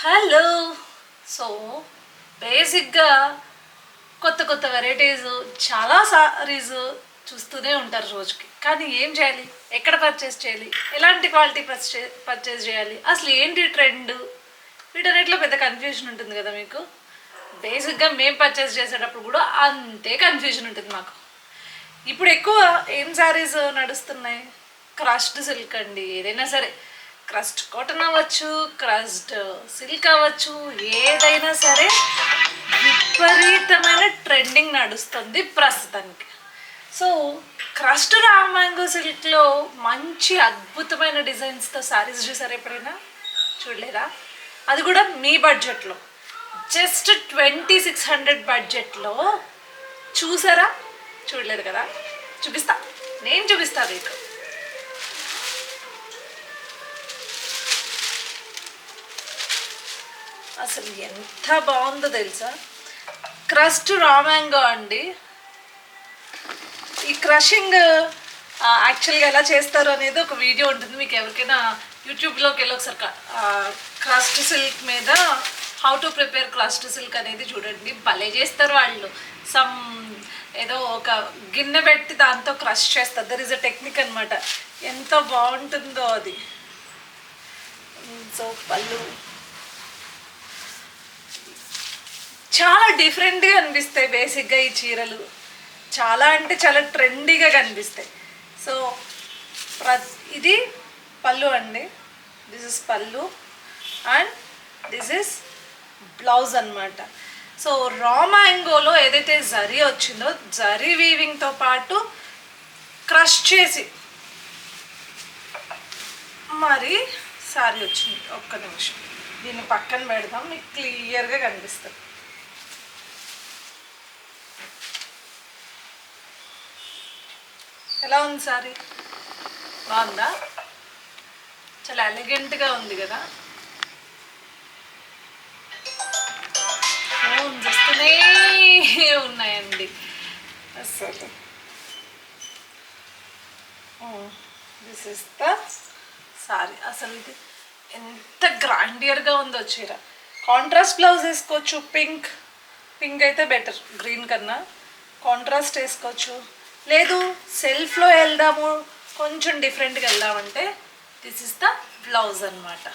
Hello so బేసిక్గా కొత్త కొత్త వెరైటీస్ చాలా సారీస్ చూస్తూనే ఉంటారు రోజుకి. కానీ ఏం చేయాలి? ఎక్కడ పర్చేస్ చేయాలి? ఎలాంటి క్వాలిటీ పర్చే పర్చేస్ చేయాలి? అసలు ఏంటి ట్రెండ్ వీటన్నిటిలో పెద్ద కన్ఫ్యూజన్ ఉంటుంది కదా మీకు? బేసిక్గా మేము పర్చేస్ చేసేటప్పుడు కూడా అంతే కన్ఫ్యూజన్ ఉంటుంది మాకు. ఇప్పుడు ఎక్కువ ఏం శారీస్ నడుస్తున్నాయి? క్రష్డ్ సిల్క్ అండి ఏదైనా సరే. క్రస్ట్ కాటన్ అవ్వచ్చు క్రస్ట్ సిల్క్ అవ్వచ్చు ఏదైనా సరే విపరీతమైన ట్రెండింగ్ నడుస్తుంది ప్రస్తుతానికి. సో క్రస్ట్ రా మ్యాంగో సిల్క్లో మంచి అద్భుతమైన డిజైన్స్తో శారీస్ చూసారా ఎప్పుడైనా? చూడలేదా? అది కూడా మీ బడ్జెట్లో. జస్ట్ ట్వంటీ సిక్స్ హండ్రెడ్ బడ్జెట్లో. చూసారా? చూడలేదు కదా? చూపిస్తా. నేను చూపిస్తాను మీకు. అసలు ఎంత బాగుందో తెలుసా? క్రస్ట్ రామాంగో అండి. ఈ క్రషింగ్ యాక్చువల్గా ఎలా చేస్తారు అనేది ఒక వీడియో ఉంటుంది. మీకు ఎవరికైనా యూట్యూబ్లోకి వెళ్ళి ఒకసారి క్రస్ట్ సిల్క్ మీద how to prepare crust silk అనేది చూడండి. భలే చేస్తారు వాళ్ళు. సమ్ ఏదో ఒక గిన్నె పెట్టి దాంతో క్రష్ చేస్తారు. దర్ ఇస్ అ టెక్నిక్ అనమాట ఎంత బాగుంటుందో అది. సో పళ్ళు చాలా డిఫరెంట్గా అనిపిస్తాయి బేసిక్గా ఈ చీరలు. చాలా అంటే చాలా ట్రెండీగా కనిపిస్తాయి. సో ప్ర ఇది పళ్ళు అండి. This is pallu. And this is blouse అనమాట సో రా మ్యాంగోలో ఏదైతే జరీ వచ్చిందో జరీ వీవింగ్తో పాటు క్రష్ చేసి మరి సారీ వచ్చింది. ఒక్క నిమిషం. దీన్ని పక్కన పెడదాం. మీకు క్లియర్గా కనిపిస్తుంది. ఎలా ఉంది సారీ? బాగుందా? చాలా ఎలిగెంట్గా ఉంది కదా? ఫోన్స్ వస్తూనే ఉన్నాయండి. అసలు. This is the sari. అసలు ఇది ఎంత గ్రాండియర్గా ఉందో చీర. కాంట్రాస్ట్ బ్లౌజ్ వేసుకోవచ్చు పింక్ పింక్ అయితే బెటర్ గ్రీన్ కన్నా. కాంట్రాస్ట్ వేసుకోవచ్చు. లేదు సెల్ఫ్లో వెళ్దాము. కొంచెం డిఫరెంట్గా వెళ్దామంటే దిస్ ఇస్ ద బ్లౌజ్ అనమాట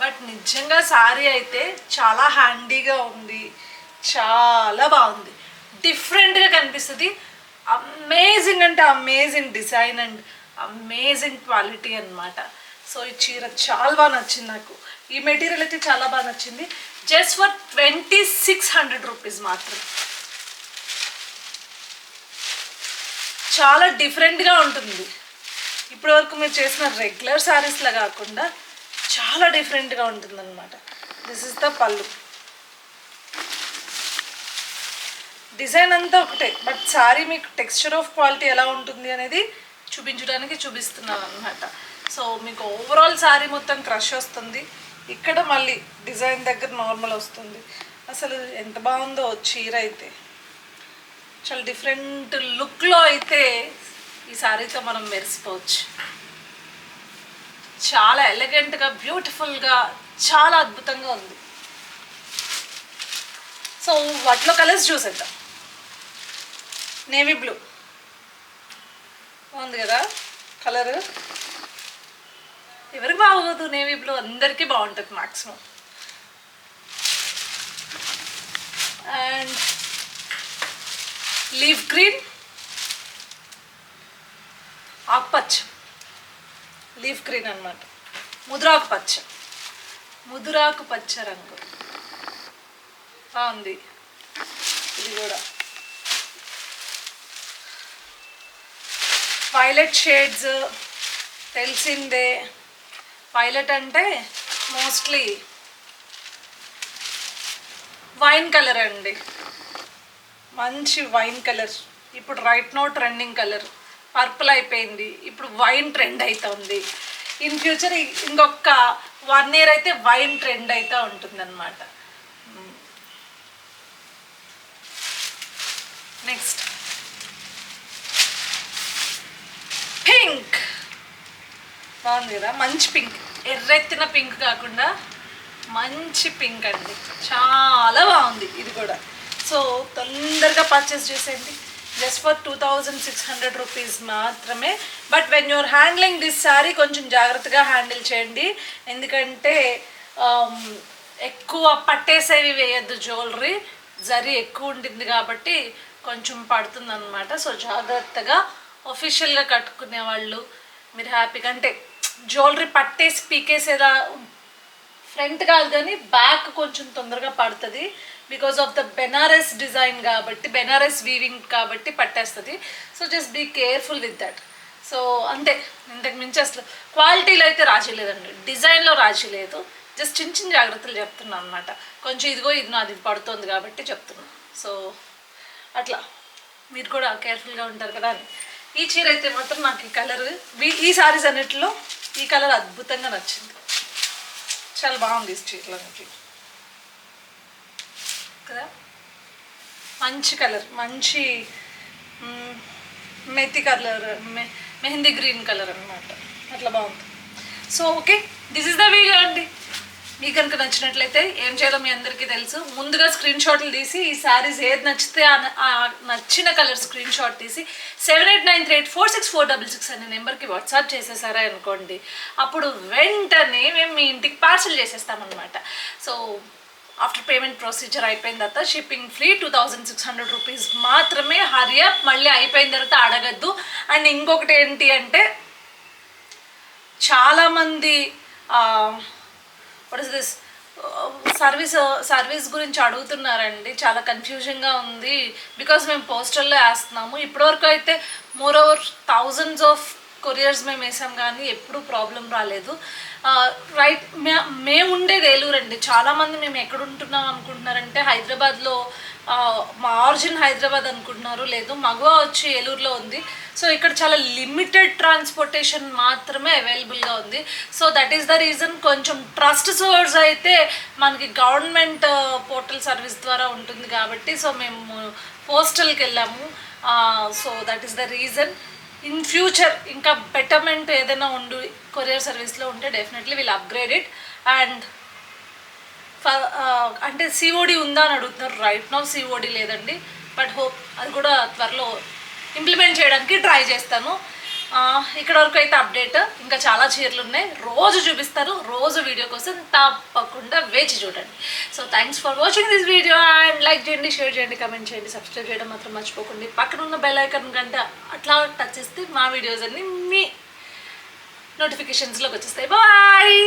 బట్ నిజంగా సారీ అయితే చాలా హ్యాండీగా ఉంది. చాలా బాగుంది. డిఫరెంట్గా కనిపిస్తుంది. అమేజింగ్ అంటే amazing design and amazing quality అనమాట సో ఈ చీర చాలా బాగా నచ్చింది నాకు. ఈ మెటీరియల్ అయితే చాలా బాగా నచ్చింది. Just for twenty six hundred rupees మాత్రం. చాలా డిఫరెంట్గా ఉంటుంది. ఇప్పటివరకు మీరు చేసిన రెగ్యులర్ శారీస్లా కాకుండా చాలా డిఫరెంట్గా ఉంటుంది అనమాట this is the pallu. Design అంతా ఒకటే బట్ శారీ మీకు టెక్స్చర్ ఆఫ్ క్వాలిటీ ఎలా ఉంటుంది అనేది చూపించడానికి చూపిస్తున్నాను అనమాట సో మీకు ఓవరాల్ శారీ మొత్తం క్రష్ వస్తుంది. ఇక్కడ మళ్ళీ డిజైన్ దగ్గర నార్మల్ వస్తుంది. అసలు ఎంత బాగుందో చీర అయితే. చాలా డిఫరెంట్ లుక్లో అయితే ఈ శారీతో మనం మెరిసిపోవచ్చు. చాలా ఎలిగెంట్గా బ్యూటిఫుల్గా చాలా అద్భుతంగా ఉంది. సో వాటిలో కలర్స్ చూసేద్దాం. నేవీ బ్లూ ఉంది కదా కలర్ ఎవరికి బాగోదు నేవీ బ్లూ అందరికీ బాగుంటుంది మ్యాక్సిమం అండ్ లీఫ్ గ్రీన్ ఆకుపచ్చ. లీఫ్ గ్రీన్ అన్నమాట. ముదురాకు పచ్చ ముదురాకు పచ్చ రంగు. బాగుంది. ఇది కూడా. వైలెట్ షేడ్స్ తెలిసిందే. వైలెట్ అంటే మోస్ట్లీ వైన్ కలర్ అండి. మంచి వైన్ కలర్. ఇప్పుడు right now trending colour. Purple అయిపోయింది. ఇప్పుడు వైన్ ట్రెండ్ అవుతుంది ఇన్ ఫ్యూచర్ ఇంకొక వన్ ఇయర్ అయితే వైన్ ట్రెండ్ అవుతూ ఉంటుందన్నమాట. Hmm. నెక్స్ట్ పింక్ బాగుంది కదా? మంచి పింక్ ఎర్రెత్తిన పింక్ కాకుండా మంచి పింక్ అండి. చాలా బాగుంది. ఇది కూడా. సో తొందరగా పర్చేస్ చేసేయండి. Just for two thousand six hundred rupees మాత్రమే. But when your handling this sari కొంచెం జాగ్రత్తగా హ్యాండిల్ చేయండి. ఎందుకంటే um, ఎక్కువ పట్టేసేవి వేయద్దు జ్యువెలరీ జరీ ఎక్కువ ఉంటుంది కాబట్టి కొంచెం పడుతుందన్నమాట. సో జాగ్రత్తగా ఒఫిషియల్గా కట్టుకునే వాళ్ళు మీరు హ్యాపీగా అంటే జ్యువెలరీ పట్టేసి పీకేసేలా ఫ్రంట్ కాదు కానీ బ్యాక్ కొంచెం తొందరగా పడుతుంది. Because of the Benaras design కాబట్టి బెనారస్ వీవింగ్ కాబట్టి పట్టేస్తుంది. So just be careful with that so అంతే. ఇంతకు మించి అసలు క్వాలిటీలో అయితే రాజీ లేదండి. డిజైన్లో రాజీ లేదు. జస్ట్ చిన్న చిన్న జాగ్రత్తలు చెప్తున్నాను అనమాట కొంచెం ఇదిగో ఇది నాది పడుతుంది కాబట్టి చెప్తున్నాను సో అట్లా. మీరు కూడా కేర్ఫుల్గా ఉంటారు కదా అని. ఈ చీర అయితే మాత్రం నాకు ఈ కలర్ ఈ సారీస్ అన్నిటిలో ఈ కలర్ అద్భుతంగా నచ్చింది. చాలా బాగుంది ఈ చీరలో నాకు కదా? మంచి కలర్ మంచి మెత్తి మెతి కలర్ మెహందీ గ్రీన్ కలర్ అనమాట అట్లా బాగుంది. So okay this is the video అండి. మీకు కనుక నచ్చినట్లయితే ఏం చేయాలో మీ అందరికీ తెలుసు. ముందుగా స్క్రీన్ షాట్లు తీసి ఈ శారీస్ ఏది నచ్చితే ఆ ఆ నచ్చిన కలర్ స్క్రీన్ షాట్ తీసి seven eight nine three eight four six four double six అనే నెంబర్కి వాట్సాప్ చేసేసారా అనుకోండి. అప్పుడు వెంటనే మేము మీ ఇంటికి పార్సల్ చేసేస్తామన్నమాట. సో ఆఫ్టర్ పేమెంట్ ప్రొసీజర్ అయిపోయిన తర్వాత shipping free two thousand six hundred rupees మాత్రమే హరియప్ మళ్ళీ అయిపోయిన తర్వాత అడగద్దు. అండ్ ఇంకొకటి ఏంటి అంటే చాలామంది what is this service service గురించి అడుగుతున్నారండి. చాలా కన్ఫ్యూజన్గా ఉంది. బికాస్ మేము పోస్టల్లో వేస్తున్నాము. ఇప్పటివరకు అయితే more over thousands of couriers మేము వేసాం కానీ ఎప్పుడూ ప్రాబ్లం రాలేదు. రైట్ మే మేము ఉండేది ఏలూరు అండి. చాలామంది మేము ఎక్కడ ఉంటున్నాం అనుకుంటున్నారంటే హైదరాబాద్లో మా ఆరిజిన్ హైదరాబాద్ అనుకుంటున్నారు. లేదు మగవ వచ్చి ఏలూరులో ఉంది. సో ఇక్కడ చాలా లిమిటెడ్ ట్రాన్స్పోర్టేషన్ మాత్రమే అవైలబుల్గా ఉంది. So that is the reason. కొంచెం ట్రస్ట్ సోర్స్ అయితే మనకి గవర్నమెంట్ పోర్టల్ సర్వీస్ ద్వారా ఉంటుంది కాబట్టి సో మేము పోస్టల్కి వెళ్ళాము. So that is the reason. In future ఇంకా బెటర్మెంట్ ఏదైనా ఉండు కొరియర్ సర్వీస్లో ఉంటే definitely will upgrade it. And అంటే సిఓడి ఉందా అని అడుగుతున్నారు. రైట్ నౌ సిఓడి లేదండి. బట్ హోప్ అది కూడా త్వరలో ఇంప్లిమెంట్ చేయడానికి ట్రై చేస్తాను. ఇక్కడ వరకు అయితే అప్డేట్. ఇంకా చాలా చీరలు ఉన్నాయి. రోజు చూపిస్తారు. రోజు వీడియో కోసం తప్పకుండా వేచి చూడండి. So thanks for watching this video and like చేయండి షేర్ చేయండి కమెంట్ చేయండి సబ్స్క్రైబ్ చేయడం మాత్రం మర్చిపోకండి. పక్కన ఉన్న బెల్ ఐకన్ కంటే అట్లా టచ్ చేస్తే మా వీడియోస్ అన్నీ మీ నోటిఫికేషన్స్లోకి వచ్చేస్తాయి. బాయ్